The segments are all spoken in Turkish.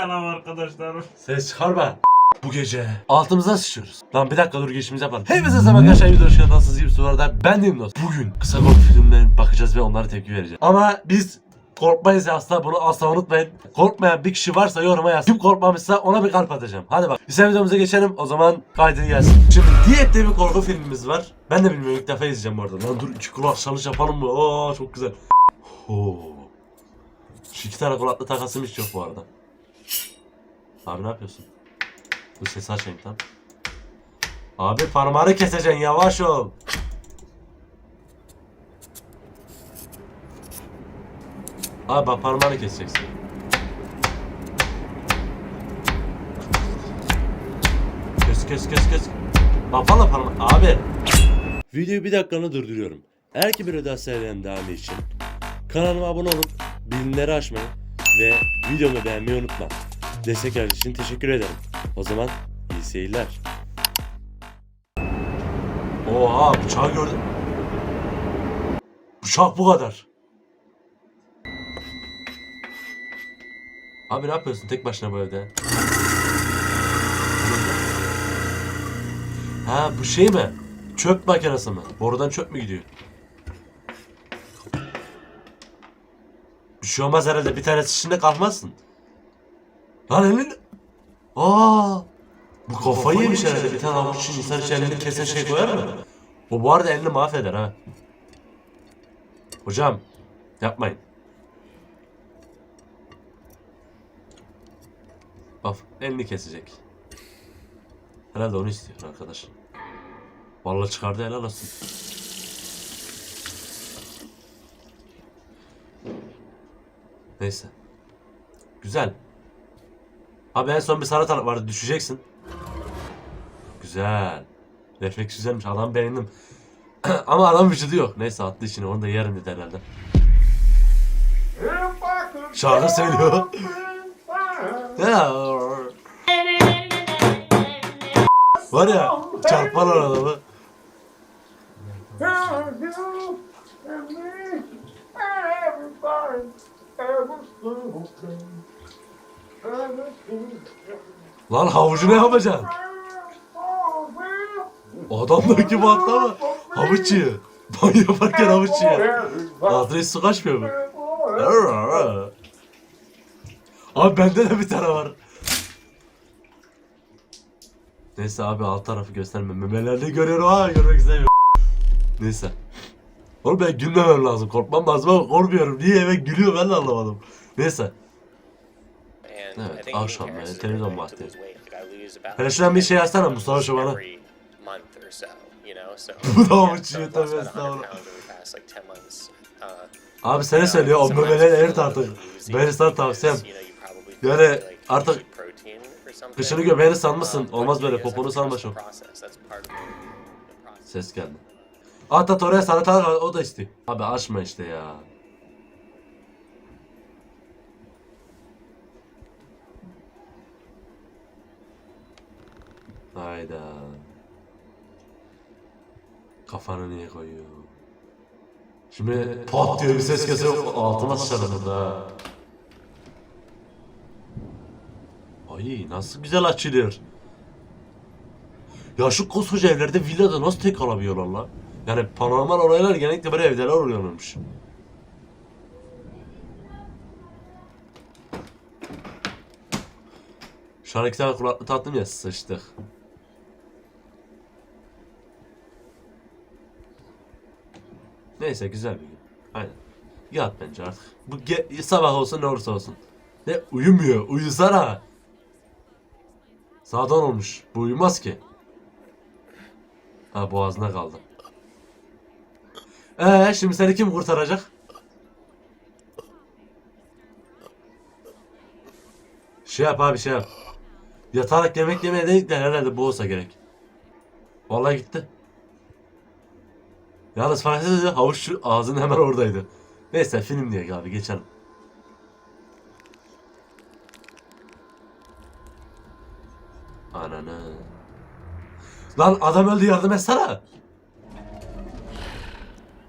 Selam arkadaşlarım. Ses çıkarma. Bu gece altımıza sıçıyoruz. Lan bir dakika dur geçimizi yapalım. Hepinize selam arkadaşlar video hoş geldiniz. Misiniz? Bu arada ben dostum. Bugün kısa korku filmlerine bakacağız ve onlara tepki vereceğiz. Ama biz korkmayız asla bunu asla unutmayın. Korkmayan bir kişi varsa yoruma yazsın. Kim korkmamışsa ona bir kalp atacağım. Hadi bak. İster videomuza geçelim. O zaman kaydı gelsin. Şimdi Diyet diye bir korku filmimiz var. Ben de bilmiyorum ilk defa izleyeceğim bu arada. Lan dur iki kulak çalış yapalım mı? Oo çok güzel. Oo. Şu iki tane kulaklı takasım hiç yok bu arada. Abi ne yapıyorsun? Dur sesi açayım tam. Abi parmağını keseceksin yavaş ol. Abi bak parmağını keseceksin. Kes kes kes kes. Bak valla parmağı. Abi. Videoyu bir dakikanı durduruyorum. Eğer ki bir ödül serinin devamı için kanalıma abone olup bildirimleri açmayı ve videomu beğenmeyi unutma. Destekler için teşekkür ederim. O zaman iyi seyirler. Oha bıçağı gördüm. Bıçak bu kadar. Abi ne yapıyorsun tek başına bu evde? Ha bu şey mi? Çöp makinesi mi? Borudan çöp mü gidiyor? Bir şey olmaz herhalde bir tanesi içinde kalmazsın. Lan elin... Aa! Bu kafayı yemiş herhalde bir tane avuç için insan için elini kesen şey koyar mı? O bu arada elini mahveder ha. Hocam yapmayın. Bak elini kesecek. Herhalde onu istiyor arkadaş. Vallahi çıkardı helal olsun. Neyse. Güzel. Abi en son bir sarı taraf vardı düşeceksin. Güzel. Refleks güzelmiş adam beğendim. Ama adam vücudu yok. Neyse attı içine onu da yerim dedi herhalde. Şarkı söylüyor. Var ya çarparlar adamı. Lan havucu ne yapacaksın? Adam da gibi atlama. Havuç yiyor. Banyo yaparken havuç yiyor. Ağzına hiç su kaçmıyor mu? Abi bende de bir tane var. Neyse abi alt tarafı gösterme. Memelerde görüyorum ha görmek istemiyorum. Neyse. Oğlum ben gülmemem lazım. Korkmam lazım ama korkmuyorum. Niye eve gülüyor ben de anlamadım. Neyse. Evet, akşam yani televizyon vakti. Hele şuradan bir şey yazsana Mustafa Şoban'a. Bu da yiyor tabii estağfurullah. Abi sana söylüyor o memeler erir artık. Ben sana tavsiyem. Yani artık kışını göbeğini sanmışsın. Olmaz böyle poponu sanma çok. Ses geldi. Atat oraya al, o da istiyor. Abi açma işte ya. Hayda. Kafanı niye koyuyor? Şimdi pat diye bir ses kesiyor altıma sıçradı burada. Ay nasıl güzel açılıyor. Ya şu koskoca evlerde villada nasıl tek kalabiliyorlar la? Yani paranormal olaylar genellikle böyle evdeler oluyormuş. Şu an iki tane kulaklı tatlım ya sıçtık. Neyse güzel bir gün. Aynen. Yat bence artık. Bu ge- sabah olsun ne olursa olsun. Ne uyumuyor. Uyusana. Sağdan olmuş. Bu uyumaz ki. Ha boğazına kaldı. Ee şimdi seni kim kurtaracak? Şey yap abi şey yap. Yatarak yemek yemeye dedikler herhalde bu olsa gerek. Vallahi gitti. Yalnız fark edildi havuç şu ağzının hemen oradaydı. Neyse film diye abi geçelim. Ananı. Lan adam öldü yardım etsene.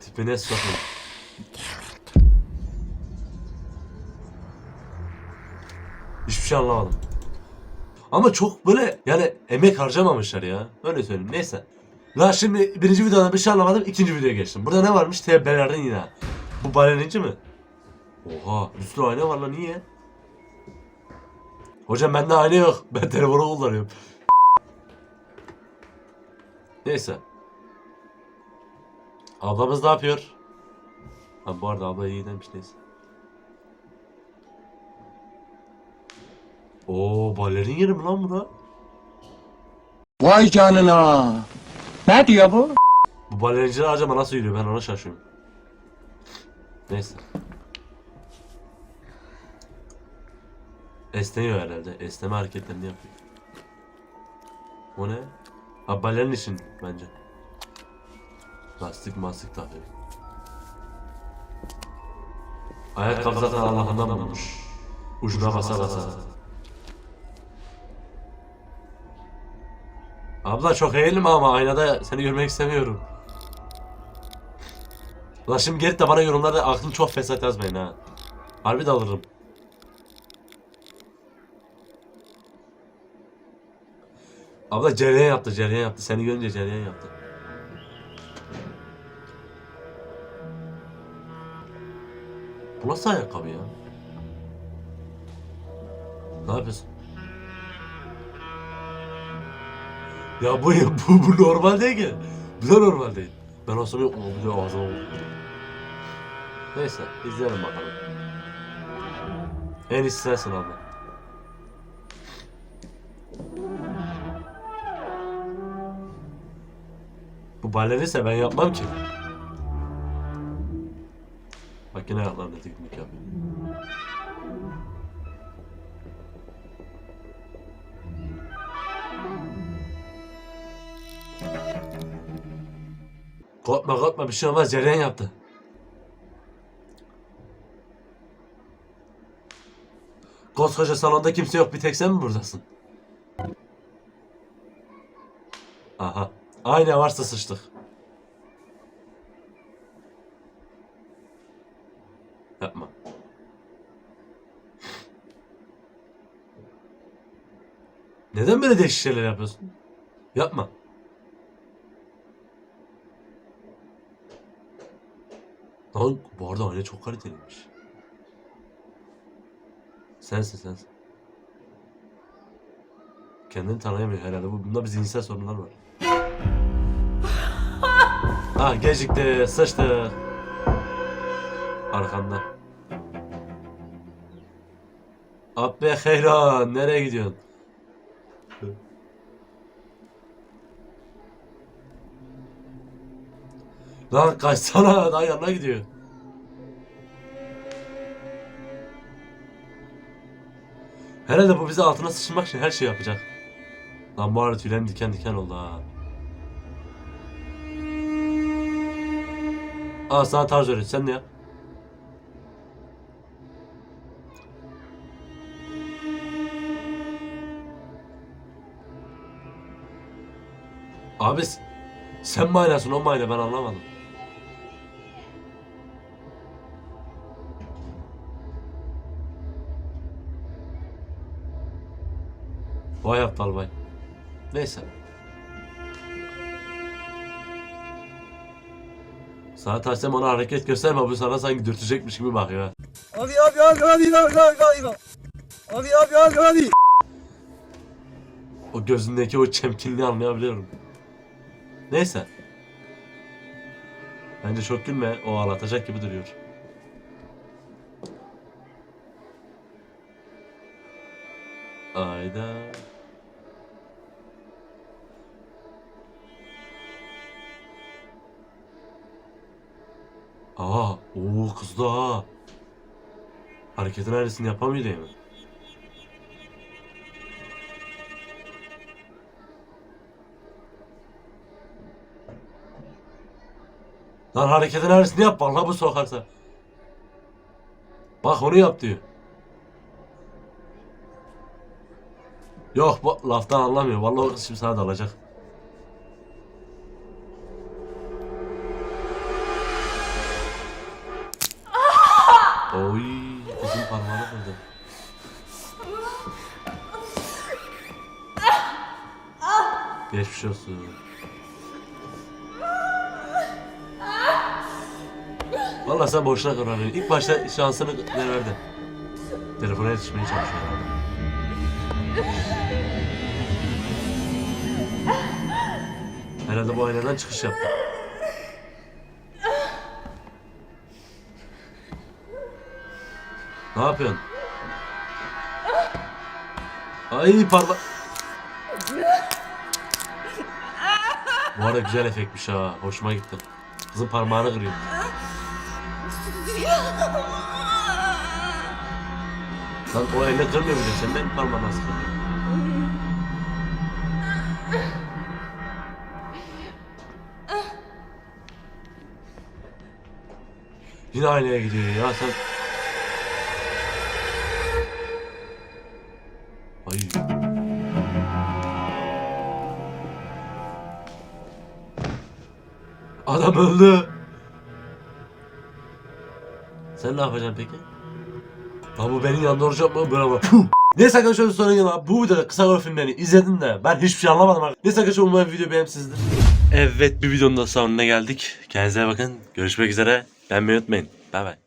Tipine sokun. Hiçbir şey anlamadım. Ama çok böyle yani emek harcamamışlar ya. Öyle söyleyeyim. Neyse. La şimdi birinci videoda bir şey anlamadım. ikinci videoya geçtim. Burada ne varmış? Tebbelerden yine. Bu balerinci mi? Oha. Üstü ayna var lan niye? Hocam bende ayna yok. Ben telefonu kullanıyorum. Neyse. Ablamız ne yapıyor? Ha bu arada abla iyi demiş neyse. Oo balerin yeri mi lan bura? Vay canına. Ne diyor bu? Bu balerinciler acaba nasıl yürüyor ben ona şaşıyorum. Neyse. Esniyor herhalde. Esneme hareketlerini yapıyor. O ne? Ha balerin için bence. Lastik mastik takıyor. Ayakkabı zaten Allah'ından bulmuş. Ucuna basa basa. Abla çok eğilme ama aynada seni görmek istemiyorum. Ulan şimdi gelip de bana yorumlarda aklın çok fesat yazmayın ha. Harbi de alırım. Abla cereyan yaptı, cereyan yaptı. Seni görünce cereyan yaptı. Bu nasıl ayakkabı ya? Ne yapıyorsun? Ya bu, bu, bu normal değil ki. Bu da normal değil. Ben olsam yok mu? Bu da. Neyse izleyelim bakalım. En iyisi sensin abla. Bu balerinse ben yapmam ki. Bak yine ayaklarında teknik yapıyor. Korkma korkma bir şey olmaz Ceren yaptı. Koskoca salonda kimse yok bir tek sen mi buradasın? Aha. Aynen varsa sıçtık. Yapma. Neden böyle değişik şeyler yapıyorsun? Yapma. Lan bu arada ayna çok kaliteliymiş. Sensin sensin. Kendini tanıyamıyor herhalde. Bu- Bunda bir zihinsel sorunlar var. ah gecikti, sıçtı. Arkanda. Abbe Heyran, nereye gidiyorsun? Lan kaçsana, daha yanına gidiyor. Herhalde bu bizi altına sıçmak için her şey yapacak. Lan bu arada tüylerim diken diken oldu ha. Aa sana tarz öğret. Sen ne yap? Abi sen mi o mu ben anlamadım. Vay aptal vay. Neyse. Sana taşsam ona hareket gösterme bu sana sanki dürtecekmiş gibi bakıyor ha. Abi abi abi abi abi abi abi. Abi abi abi abi. O gözündeki o çemkinliği anlayabiliyorum. Neyse. Bence çok gülme. O ağlatacak gibi duruyor. Ayda. Aa, o kızdı ha. Hareketin aynısını yapamıyor değil mi? Lan hareketin aynısını yap vallahi bu sokarsa. Bak onu yap diyor. Yok bu laftan anlamıyor. Vallahi o kız şimdi sana dalacak. Oy, Geçmiş olsun. Vallahi sen boşuna karar verdin. İlk başta şansını ver verdi. Telefona yetişmeye çalışıyor herhalde. Bu aynadan çıkış yaptı. Ne yapıyorsun? Ay parmak. Bu arada güzel efektmiş ha. Hoşuma gitti. Kızın parmağını kırıyor. Lan o elle kırmıyor bile. Sen de parmağını nasıl kırıyor? Yine aynaya gidiyor ya sen. Adam öldü. Sen ne yapacaksın peki? Lan bu benim yanında olacak mı? Bravo. Neyse arkadaşlar sonra gel Bu videoda kısa gol filmlerini izledim de ben hiçbir şey anlamadım artık. Neyse arkadaşlar umarım video beğenmişsinizdir. Evet bir videonun da sonuna geldik. Kendinize bakın. Görüşmek üzere. Beğenmeyi unutmayın. Bay bay.